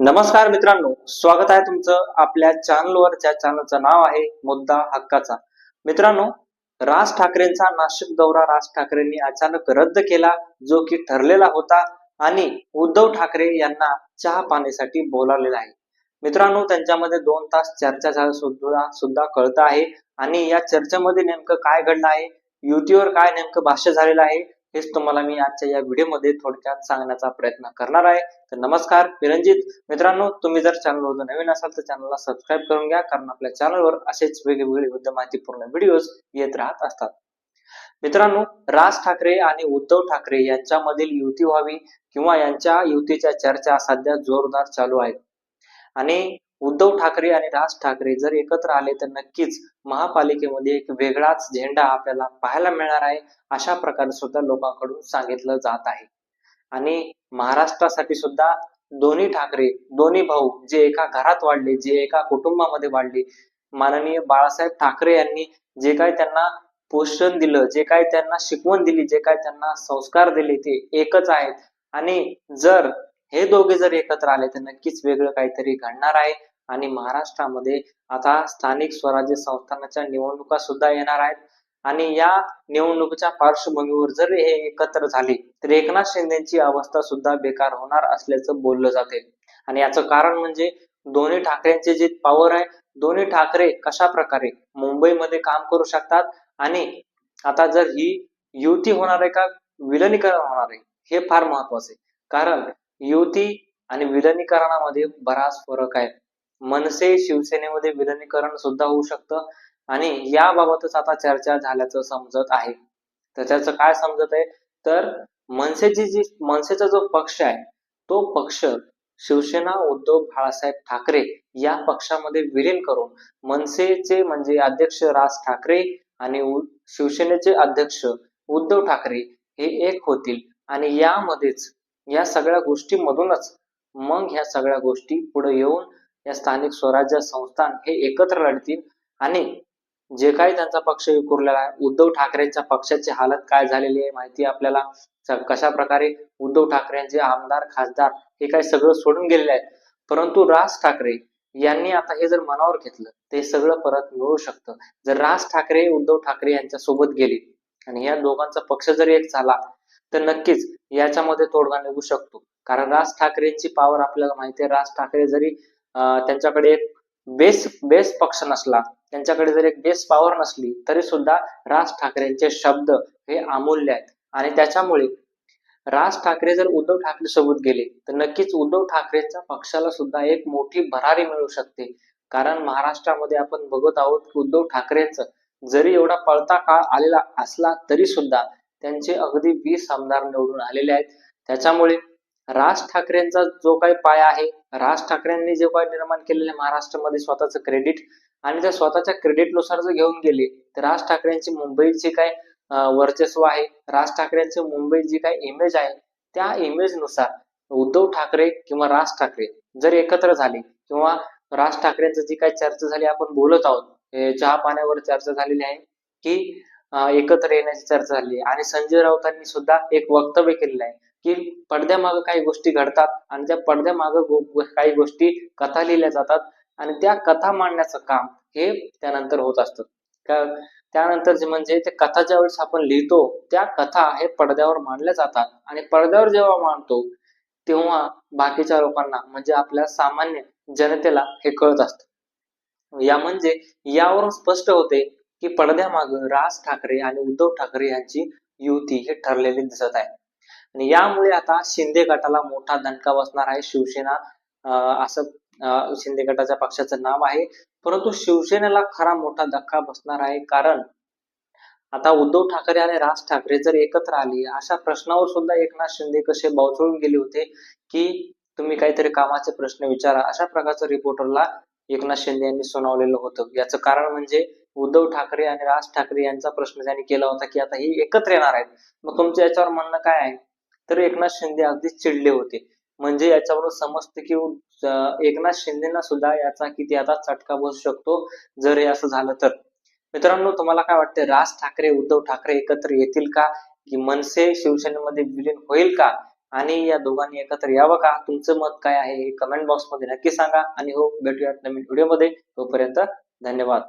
नमस्कार मित्रांनो स्वागत आहे तुमचं आपल्या चॅनलवर ज्या चॅनलचं नाव आहे मुद्दा हक्काचा. मित्रांनो राज ठाकरेंचा नाशिक दौरा राज ठाकरेंनी अचानक रद्द केला जो की ठरलेला होता आणि उद्धव ठाकरे यांना चहा पाण्यासाठी बोलावलेला आहे. मित्रांनो त्यांच्यामध्ये दोन तास चर्चा झाली सुद्धा सुद्धा कळत आहे. आणि या चर्चेमध्ये नेमकं काय घडलं आहे? युतीवर काय नेमकं भाष्य झालेलं आहे? हेच तुम्हाला मी आजच्या या व्हिडिओमध्ये थोडक्यात सांगण्याचा प्रयत्न करणार आहे. तर नमस्कार विरंजित. मित्रांनो तुम्ही जर चॅनलवर नवीन असाल तर चॅनलला सबस्क्राईब करून घ्या कारण आपल्या चॅनलवर असेच वेगवेगळे विविध माहितीपूर्ण व्हिडिओज येत राहत असतात. मित्रांनो राज ठाकरे आणि उद्धव ठाकरे यांच्यामधील युती व्हावी किंवा यांच्या युतीच्या चर्चा सध्या जोरदार चालू आहेत आणि उद्धव ठाकरे आणि राज ठाकरे जर एकत्र आले तर नक्कीच महापालिकेमध्ये एक वेगळाच झेंडा आपल्याला पाहायला मिळणार आहे अशा प्रकारे सुद्धा लोकांकडून सांगितलं जात आहे. आणि महाराष्ट्रासाठी सुद्धा दोन्ही ठाकरे दोन्ही भाऊ जे एका घरात वाढले जे एका कुटुंबामध्ये वाढले माननीय बाळासाहेब ठाकरे यांनी जे काही त्यांना पोषण दिलं जे काही त्यांना शिकवण दिली जे काही त्यांना संस्कार दिले ते एकच आहेत. आणि जर हे दोघे जर एकत्र आले तर नक्कीच वेगळं काहीतरी घडणार आहे. आणि महाराष्ट्रामध्ये आता स्थानिक स्वराज्य संस्थानाच्या निवडणुका सुद्धा येणार आहेत. आणि या निवडणुकीच्या पार्श्वभूमीवर जर हे एकत्र झाले तर एकनाथ शिंदेची अवस्था सुद्धा बेकार होणार असल्याचं बोललं जाते. आणि याचं कारण म्हणजे दोन्ही ठाकरेंचे जे पॉवर आहे दोन्ही ठाकरे कशा प्रकारे मुंबईमध्ये काम करू शकतात? आणि आता जर ही युती होणार आहे का? विलनीकरण होणार आहे हे फार महत्वाचं आहे. कारण युती आणि विलनीकरणामध्ये बराच फरक आहे. मनसे शिवसेनेमध्ये विलनीकरण सुद्धा होऊ शकतं आणि याबाबतच आता चर्चा झाल्याचं समजत आहे. तर त्याचं काय समजत आहे? तर मनसेची जी मनसेचा जो पक्ष आहे तो पक्ष शिवसेना उद्धव बाळासाहेब ठाकरे या पक्षामध्ये विलीन करून मनसेचे म्हणजे अध्यक्ष राज ठाकरे आणि शिवसेनेचे अध्यक्ष उद्धव ठाकरे हे एक होतील. आणि यामध्येच या सगळ्या गोष्टीमधूनच मग ह्या सगळ्या गोष्टी पुढे येऊन या स्थानिक स्वराज्य संस्थान हे एकत्र लढतील आणि जे काही त्यांचा पक्ष विखुरलेला आहे उद्धव ठाकरेंच्या पक्षाची हालत काय झालेली आहे माहिती आपल्याला? कशा प्रकारे उद्धव ठाकरेंचे आमदार खासदार हे काय सगळं सोडून गेलेले आहेत. परंतु राज ठाकरे यांनी आता हे जर मनावर घेतलं ते सगळं परत मिळू शकतं. जर राज ठाकरे उद्धव ठाकरे यांच्या सोबत गेले आणि या दोघांचा पक्ष जर एक झाला तर नक्कीच याच्यामध्ये तोडगा निघू शकतो. कारण राज ठाकरेंची पॉवर आपल्याला माहिती आहे. राज ठाकरे जरी त्यांच्याकडे एक बेस बेस पक्ष नसला त्यांच्याकडे जर एक बेस पॉवर नसली तरी सुद्धा राज ठाकरेंचे शब्द हे अमूल्य आहेत. आणि त्याच्यामुळे राज ठाकरे जर उद्धव ठाकरे सोबत गेले तर नक्कीच उद्धव ठाकरेंच्या पक्षाला सुद्धा एक मोठी भरारी मिळू शकते. कारण महाराष्ट्रामध्ये आपण बघत आहोत की उद्धव ठाकरेंचं जरी एवढा पळता काळ आलेला असला तरी सुद्धा त्यांचे अगदी वीस आमदार निवडून आलेले आहेत. त्याच्यामुळे राज ठाकरेंचा जो काही पाया आहे राज ठाकरेंनी जे काही निर्माण केलेले महाराष्ट्रामध्ये स्वतःचं क्रेडिट आणि त्या स्वतःच्या क्रेडिटनुसार जर घेऊन गेले तर राज ठाकरेंची मुंबईची काय वर्चस्व आहे राज ठाकरेंची मुंबई जी काय इमेज आहे त्या इमेजनुसार उद्धव ठाकरे किंवा राज ठाकरे जर एकत्र झाले किंवा राज ठाकरेंचं जी काही चर्चा झाली आपण बोलत आहोत चहा पाण्यावर चर्चा झालेली आहे की एकत्र येण्याची चर्चा झाली. आणि संजय राऊतांनी सुद्धा एक वक्तव्य केलेलं आहे की पडद्यामागं काही गोष्टी घडतात आणि त्या पडद्यामागं काही गोष्टी कथा लिहिल्या जातात आणि त्या कथा मांडण्याचं काम हे त्यानंतर होत असतं. त्यानंतर जे म्हणजे ते कथा ज्या वेळेस आपण लिहितो त्या कथा हे पडद्यावर मांडल्या जातात आणि पडद्यावर जेव्हा मांडतो तेव्हा बाकीच्या लोकांना म्हणजे आपल्या सामान्य जनतेला हे कळत असतं. या म्हणजे यावरून स्पष्ट होते की पडद्यामाग राज ठाकरे आणि उद्धव ठाकरे यांची युती हे ठरलेली दिसत आहे. आणि यामुळे आता शिंदे गटाला मोठा दणका बसणार आहे. शिवसेना असं शिंदे गटाच्या पक्षाचं नाव आहे. परंतु शिवसेनेला खरा मोठा धक्का बसणार आहे कारण आता उद्धव ठाकरे आणि राज ठाकरे जर एकत्र आली अशा प्रश्नावर सुद्धा एकनाथ शिंदे कसे बावचळून गेले होते की तुम्ही काहीतरी कामाचे प्रश्न विचारा अशा प्रकारचं रिपोर्टरला एकनाथ शिंदे यांनी सुनावलेलं होतं. याचं कारण म्हणजे उद्धव ठाकरे आणि राज ठाकरे यांचा प्रश्न त्यांनी केला होता की आता हे एकत्र येणार आहेत. मग तुमचं याच्यावर म्हणणं काय आहे? तर एकनाथ शिंदे अगदीच चिडले होते. म्हणजे याच्यावरून समजतं की एकनाथ शिंदेना सुद्धा याचा किती आता चटका बसू शकतो जर हे असं झालं तर. मित्रांनो तुम्हाला काय वाटतं राज ठाकरे उद्धव ठाकरे एकत्र येतील का? की मनसे शिवसेनेमध्ये विलीन होईल का? आणि या दोघांनी एकत्र यावं का? तुमचं मत काय आहे हे कमेंट बॉक्समध्ये नक्की सांगा. आणि हो भेटूयात नवीन व्हिडिओमध्ये तोपर्यंत धन्यवाद.